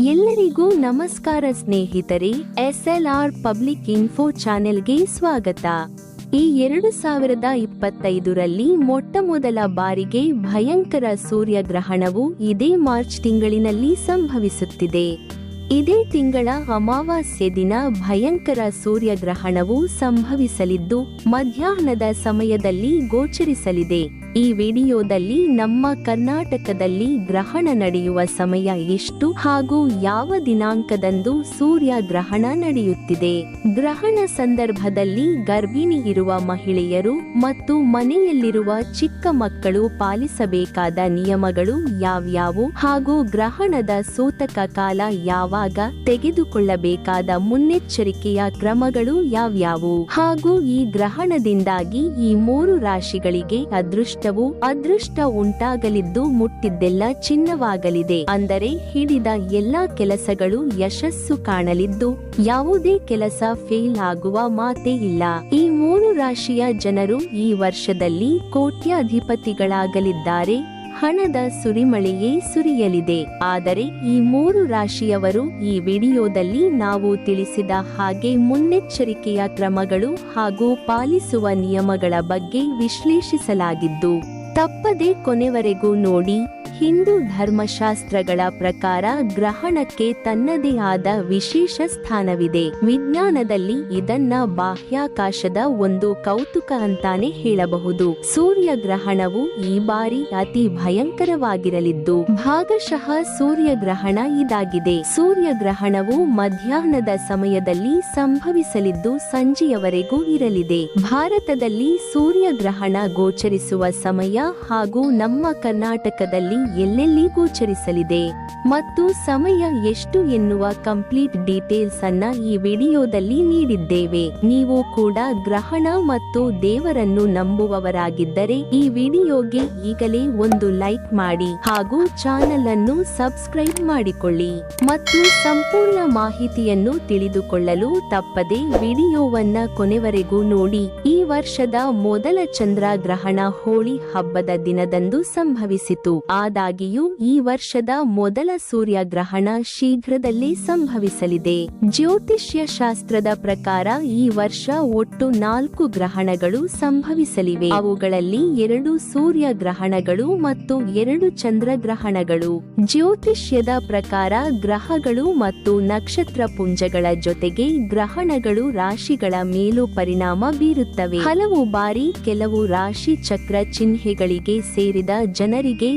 ಎಲ್ಲರಿಗೂ ನಮಸ್ಕಾರ ಸ್ನೇಹಿತರೆ, ಎಸ್ಎಲ್ಆರ್ ಪಬ್ಲಿಕ್ ಇನ್ಫೋ ಚಾನೆಲ್ಗೆ ಸ್ವಾಗತ. ಈ ಎರಡು ಸಾವಿರದ ಇಪ್ಪತ್ತೈದರಲ್ಲಿ ಮೊಟ್ಟ ಮೊದಲ ಬಾರಿಗೆ ಭಯಂಕರ ಸೂರ್ಯಗ್ರಹಣವು ಇದೇ ಮಾರ್ಚ್ ತಿಂಗಳಿನಲ್ಲಿ ಸಂಭವಿಸುತ್ತಿದೆ. ಇದೇ ತಿಂಗಳ ಅಮಾವಾಸ್ಯೆ ದಿನ ಭಯಂಕರ ಸೂರ್ಯಗ್ರಹಣವು ಸಂಭವಿಸಲಿದ್ದು, ಮಧ್ಯಾಹ್ನದ ಸಮಯದಲ್ಲಿ ಗೋಚರಿಸಲಿದೆ. ಈ ವಿಡಿಯೋದಲ್ಲಿ ನಮ್ಮ ಕರ್ನಾಟಕದಲ್ಲಿ ಗ್ರಹಣ ನಡೆಯುವ ಸಮಯ ಎಷ್ಟು ಹಾಗೂ ಯಾವ ದಿನಾಂಕದಂದು ಸೂರ್ಯ ಗ್ರಹಣ ನಡೆಯುತ್ತಿದೆ? ಗ್ರಹಣ ಸಂದರ್ಭದಲ್ಲಿ ಗರ್ಭಿಣಿ ಇರುವ ಮಹಿಳೆಯರು ಮತ್ತು ಮನೆಯಲ್ಲಿರುವ ಚಿಕ್ಕ ಮಕ್ಕಳು ಪಾಲಿಸಬೇಕಾದ ನಿಯಮಗಳು ಯಾವ್ಯಾವು ಹಾಗೂ ಗ್ರಹಣದ ಸೂತಕ ಕಾಲ ಯಾವಾಗ ತೆಗೆದುಕೊಳ್ಳಬೇಕಾದ ಮುನ್ನೆಚ್ಚರಿಕೆಯ ಕ್ರಮಗಳು ಯಾವ್ಯಾವು? ಹಾಗೂ ಈ ಗ್ರಹಣದಿಂದಾಗಿ ಈ ಮೂರು ರಾಶಿಗಳಿಗೆ ಅದೃಷ್ಟವು ಅದೃಷ್ಟ ಉಂಟಾಗಲಿದ್ದು ಮುಟ್ಟಿದ್ದೆಲ್ಲ ಚಿನ್ನವಾಗಲಿದೆ. ಅಂದರೆ ಹಿಡಿದ ಎಲ್ಲಾ ಕೆಲಸಗಳು ಯಶಸ್ಸು ಕಾಣಲಿದ್ದು ಯಾವುದೇ ಕೆಲಸ ಫೇಲ್ ಆಗುವ ಮಾತೇ ಇಲ್ಲ. ಈ ಮೂರು ರಾಶಿಯ ಜನರು ಈ ವರ್ಷದಲ್ಲಿ ಕೋಟ್ಯಾಧಿಪತಿಗಳಾಗಲಿದ್ದಾರೆ. ಹಣದ ಸುರಿಮಳೆಯೇ ಸುರಿಯಲಿದೆ. ಆದರೆ ಈ ಮೂರು ರಾಶಿಯವರು ಈ ವಿಡಿಯೋದಲ್ಲಿ ನಾವು ತಿಳಿಸಿದ ಹಾಗೆ ಮುನ್ನೆಚ್ಚರಿಕೆಯ ಕ್ರಮಗಳು ಹಾಗೂ ಪಾಲಿಸುವ ನಿಯಮಗಳ ಬಗ್ಗೆ ವಿಶ್ಲೇಷಿಸಲಾಗಿದ್ದು, ತಪ್ಪದೆ ಕೊನೆವರೆಗೂ ನೋಡಿ. ಹಿಂದೂ ಧರ್ಮಶಾಸ್ತ್ರಗಳ ಪ್ರಕಾರ ಗ್ರಹಣಕ್ಕೆ ತನ್ನದೇ ಆದ ವಿಶೇಷ ಸ್ಥಾನವಿದೆ. ವಿಜ್ಞಾನದಲ್ಲಿ ಇದನ್ನ ಬಾಹ್ಯಾಕಾಶದ ಒಂದು ಕೌತುಕ ಅಂತಾನೆ ಹೇಳಬಹುದು. ಸೂರ್ಯ ಗ್ರಹಣವು ಈ ಬಾರಿ ಅತಿ ಭಯಂಕರವಾಗಿರಲಿದ್ದು, ಭಾಗಶಃ ಸೂರ್ಯ ಗ್ರಹಣ ಇದಾಗಿದೆ. ಸೂರ್ಯ ಗ್ರಹಣವು ಮಧ್ಯಾಹ್ನದ ಸಮಯದಲ್ಲಿ ಸಂಭವಿಸಲಿದ್ದು, ಸಂಜೆಯವರೆಗೂ ಇರಲಿದೆ. ಭಾರತದಲ್ಲಿ ಸೂರ್ಯ ಗ್ರಹಣ ಗೋಚರಿಸುವ ಸಮಯ ಹಾಗೂ ನಮ್ಮ ಕರ್ನಾಟಕದಲ್ಲಿ ಎಲ್ಲೆಲ್ಲಿ ಗೋಚರಿಸಲಿದೆ ಮತ್ತು ಸಮಯ ಎಷ್ಟು ಎನ್ನುವ ಕಂಪ್ಲೀಟ್ ಡೀಟೇಲ್ಸ್ ಅನ್ನ ಈ ವಿಡಿಯೋದಲ್ಲಿ ನೀಡಿದ್ದೇವೆ. ನೀವು ಕೂಡ ಗ್ರಹಣ ಮತ್ತು ದೇವರನ್ನು ನಂಬುವವರಾಗಿದ್ದರೆ ಈ ವಿಡಿಯೋಗೆ ಈಗಲೇ ಒಂದು ಲೈಕ್ ಮಾಡಿ ಹಾಗೂ ಚಾನೆಲ್ ಅನ್ನು ಸಬ್ಸ್ಕ್ರೈಬ್ ಮಾಡಿಕೊಳ್ಳಿ ಮತ್ತು ಸಂಪೂರ್ಣ ಮಾಹಿತಿಯನ್ನು ತಿಳಿದುಕೊಳ್ಳಲು ತಪ್ಪದೆ ವಿಡಿಯೋವನ್ನ ಕೊನೆವರೆಗೂ ನೋಡಿ. ಈ ವರ್ಷದ ಮೊದಲ ಚಂದ್ರ ಗ್ರಹಣ ಹೋಳಿ ಹಬ್ಬದ ದಿನದಂದು ಸಂಭವಿಸಿತು. ಆದಾಗಿಯೂ ಈ ವರ್ಷದ ಮೊದಲ ಸೂರ್ಯಗ್ರಹಣ ಶೀಘ್ರದಲ್ಲಿ ಸಂಭವಿಸಲಿದೆ. ಜ್ಯೋತಿಷ್ಯ ಶಾಸ್ತ್ರದ ಪ್ರಕಾರ ಈ ವರ್ಷ ಒಟ್ಟು ನಾಲ್ಕು ಗ್ರಹಣಗಳು ಸಂಭವಿಸಲಿವೆ. ಅವುಗಳಲ್ಲಿ ಎರಡು ಸೂರ್ಯ ಗ್ರಹಣಗಳು ಮತ್ತು ಎರಡು ಚಂದ್ರಗ್ರಹಣಗಳು. ಜ್ಯೋತಿಷ್ಯದ ಪ್ರಕಾರ ಗ್ರಹಗಳು ಮತ್ತು ನಕ್ಷತ್ರ ಪುಂಜಗಳ ಜೊತೆಗೆ ಗ್ರಹಣಗಳು ರಾಶಿಗಳ ಮೇಲೂ ಪರಿಣಾಮ ಬೀರುತ್ತವೆ. ಹಲವು ಬಾರಿ ಕೆಲವು ರಾಶಿ ಚಕ್ರ ಚಿಹ್ನೆಗಳಿಗೆ ಸೇರಿದ ಜನರಿಗೆ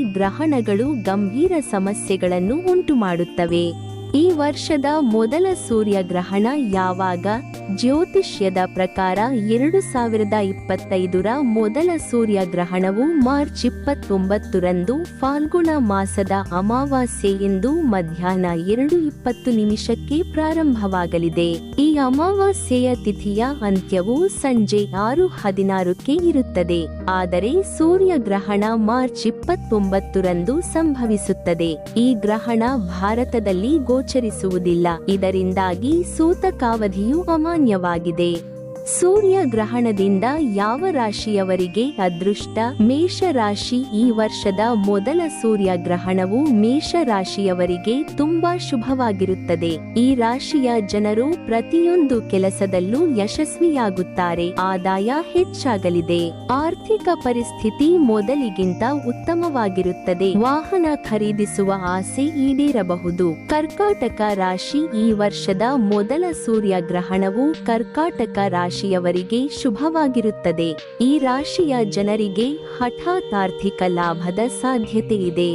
ಗ್ರಹಣಗಳು ಗಂಭೀರ ಸಮಸ್ಯೆಗಳನ್ನು ಉಂಟುಮಾಡುತ್ತವೆ. ಈ ವರ್ಷದ ಮೊದಲ ಸೂರ್ಯಗ್ರಹಣ ಯಾವಾಗ? ಜ್ಯೋತಿಷ್ಯದ ಪ್ರಕಾರ ಎರಡು ಸಾವಿರದ ಇಪ್ಪತ್ತೈದರ ಮೊದಲ ಸೂರ್ಯಗ್ರಹಣವು ಮಾರ್ಚ್ ಇಪ್ಪತ್ತೊಂಬತ್ತರಂದು ಫಾಲ್ಗುಣ ಮಾಸದ ಅಮಾವಾಸ್ಯೆ ಎಂದು ಮಧ್ಯಾಹ್ನ ಎರಡು ಇಪ್ಪತ್ತು ನಿಮಿಷಕ್ಕೆ ಪ್ರಾರಂಭವಾಗಲಿದೆ. ಈ ಅಮಾವಾಸ್ಯೆಯ ತಿಥಿಯ ಅಂತ್ಯವು ಸಂಜೆ ಆರು ಹದಿನಾರಕ್ಕೆ ಇರುತ್ತದೆ. ಆದರೆ ಸೂರ್ಯಗ್ರಹಣ ಮಾರ್ಚ್ ಇಪ್ಪತ್ತೊಂಬತ್ತರಂದು ಸಂಭವಿಸುತ್ತದೆ. ಈ ಗ್ರಹಣ ಭಾರತದಲ್ಲಿ ಗೋಚರಿಸುವುದಿಲ್ಲ. ಇದರಿಂದಾಗಿ ಸೂತಕಾವಧಿಯು ಅಮಾನ್ಯವಾಗಿದೆ. ಸೂರ್ಯ ಗ್ರಹಣದಿಂದ ಯಾವ ರಾಶಿಯವರಿಗೆ ಅದೃಷ್ಟ? ಮೇಷ ರಾಶಿ ಈ ವರ್ಷದ ಮೊದಲ ಸೂರ್ಯ ಗ್ರಹಣವು ಮೇಷ ರಾಶಿಯವರಿಗೆ ತುಂಬಾ ಶುಭವಾಗಿರುತ್ತದೆ. ಈ ರಾಶಿಯ ಜನರು ಪ್ರತಿಯೊಂದು ಕೆಲಸದಲ್ಲೂ ಯಶಸ್ವಿಯಾಗುತ್ತಾರೆ. ಆದಾಯ ಹೆಚ್ಚಾಗಲಿದೆ. ಆರ್ಥಿಕ ಪರಿಸ್ಥಿತಿ ಮೊದಲಿಗಿಂತ ಉತ್ತಮವಾಗಿರುತ್ತದೆ. ವಾಹನ ಖರೀದಿಸುವ ಆಸೆ ಈಡೇರಬಹುದು. ಕರ್ಕಾಟಕ ರಾಶಿ ಈ ವರ್ಷದ ಮೊದಲ ಸೂರ್ಯ ಗ್ರಹಣವು ಕರ್ಕಾಟಕ ರಾಶಿಯವರಿಗೆ ಶುಭವಾಗಿರುತ್ತದೆ. ಈ ರಾಶಿಯ ಜನರಿಗೆ ಹಠಾತ್ ಆರ್ಥಿಕ ಲಾಭದ ಸಾಧ್ಯತೆ ಇದೆ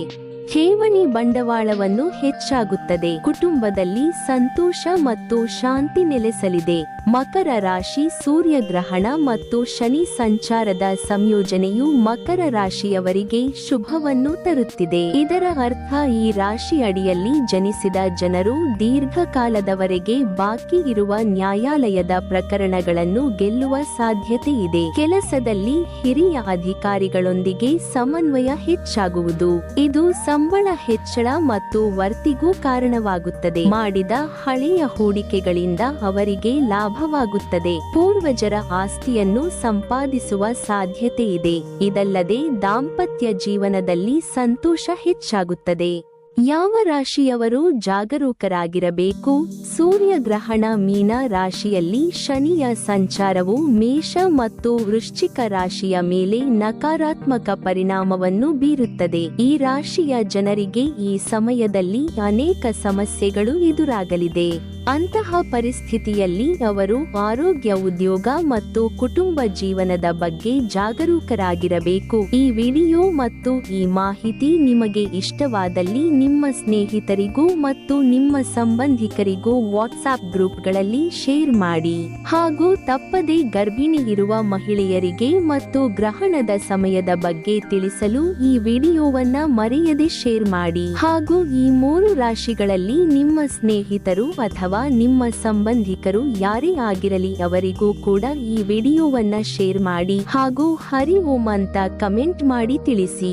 ಠೇವಣಿ ಬಂಡವಾಳವನ್ನು ಹೆಚ್ಚಾಗುತ್ತದೆ. ಕುಟುಂಬದಲ್ಲಿ ಸಂತೋಷ ಮತ್ತು ಶಾಂತಿ ನೆಲೆಸಲಿದೆ. ಮಕರ ರಾಶಿ ಸೂರ್ಯ ಗ್ರಹಣ ಮತ್ತು ಶನಿ ಸಂಚಾರದ ಸಂಯೋಜನೆಯು ಮಕರ ರಾಶಿಯವರಿಗೆ ಶುಭವನ್ನು ತರುತ್ತಿದೆ. ಇದರ ಅರ್ಥ ಈ ರಾಶಿ ಅಡಿಯಲ್ಲಿ ಜನಿಸಿದ ಜನರು ದೀರ್ಘಕಾಲದವರೆಗೆ ಬಾಕಿ ಇರುವ ನ್ಯಾಯಾಲಯದ ಪ್ರಕರಣಗಳನ್ನು ಗೆಲ್ಲುವ ಸಾಧ್ಯತೆ ಇದೆ. ಕೆಲಸದಲ್ಲಿ ಹಿರಿಯ ಅಧಿಕಾರಿಗಳೊಂದಿಗೆ ಸಮನ್ವಯ ಹೆಚ್ಚಾಗುವುದು. ಇದು ಸಂಬಳ ಹೆಚ್ಚಳ ಮತ್ತು ವರ್ತಿಗೂ ಕಾರಣವಾಗುತ್ತದೆ. ಮಾಡಿದ ಹಳೆಯ ಹೂಡಿಕೆಗಳಿಂದ ಅವರಿಗೆ ಲಾಭವಾಗುತ್ತದೆ ಪೂರ್ವಜರ ಆಸ್ತಿಯನ್ನು ಸಂಪಾದಿಸುವ ಸಾಧ್ಯತೆ ಇದೆ. ಇದಲ್ಲದೆ ದಾಂಪತ್ಯ ಜೀವನದಲ್ಲಿ ಸಂತೋಷ ಹೆಚ್ಚಾಗುತ್ತದೆ. ಯಾವ ರಾಶಿಯವರು ಜಾಗರೂಕರಾಗಿರಬೇಕು? ಸೂರ್ಯಗ್ರಹಣ ಮೀನ ರಾಶಿಯಲ್ಲಿ ಶನಿಯ ಸಂಚಾರವು ಮೇಷ ಮತ್ತು ವೃಶ್ಚಿಕ ರಾಶಿಯ ಮೇಲೆ ನಕಾರಾತ್ಮಕ ಪರಿಣಾಮವನ್ನು ಬೀರುತ್ತದೆ. ಈ ರಾಶಿಯ ಜನರಿಗೆ ಈ ಸಮಯದಲ್ಲಿ ಅನೇಕ ಸಮಸ್ಯೆಗಳು ಎದುರಾಗಲಿದೆ. ಅಂತಹ ಪರಿಸ್ಥಿತಿಯಲ್ಲಿ ಅವರು ಆರೋಗ್ಯ ಉದ್ಯೋಗ ಮತ್ತು ಕುಟುಂಬ ಜೀವನದ ಬಗ್ಗೆ ಜಾಗರೂಕರಾಗಿರಬೇಕು. ಈ ವಿಡಿಯೋ ಮತ್ತು ಈ ಮಾಹಿತಿ ನಿಮಗೆ ಇಷ್ಟವಾದಲ್ಲಿ ನಿಮ್ಮ ಸ್ನೇಹಿತರಿಗೂ ಮತ್ತು ನಿಮ್ಮ ಸಂಬಂಧಿಕರಿಗೂ ವಾಟ್ಸ್ಆಪ್ ಗ್ರೂಪ್ಗಳಲ್ಲಿ ಶೇರ್ ಮಾಡಿ. ಹಾಗೂ ತಪ್ಪದೆ ಗರ್ಭಿಣಿ ಇರುವ ಮಹಿಳೆಯರಿಗೆ ಮತ್ತು ಗ್ರಹಣದ ಸಮಯದ ಬಗ್ಗೆ ತಿಳಿಸಲು ಈ ವಿಡಿಯೋವನ್ನ ಮರೆಯದೆ ಶೇರ್ ಮಾಡಿ. ಹಾಗೂ ಈ ಮೂರು ರಾಶಿಗಳಲ್ಲಿ ನಿಮ್ಮ ಸ್ನೇಹಿತರು ಅಥವಾ ನಿಮ್ಮ ಸಂಬಂಧಿಕರು ಯಾರೇ ಆಗಿರಲಿ ಅವರಿಗೂ ಕೂಡ ಈ ವಿಡಿಯೋವನ್ನ ಶೇರ್ ಮಾಡಿ ಹಾಗೂ ಹರಿ ಓಂ ಅಂತ ಕಮೆಂಟ್ ಮಾಡಿ ತಿಳಿಸಿ.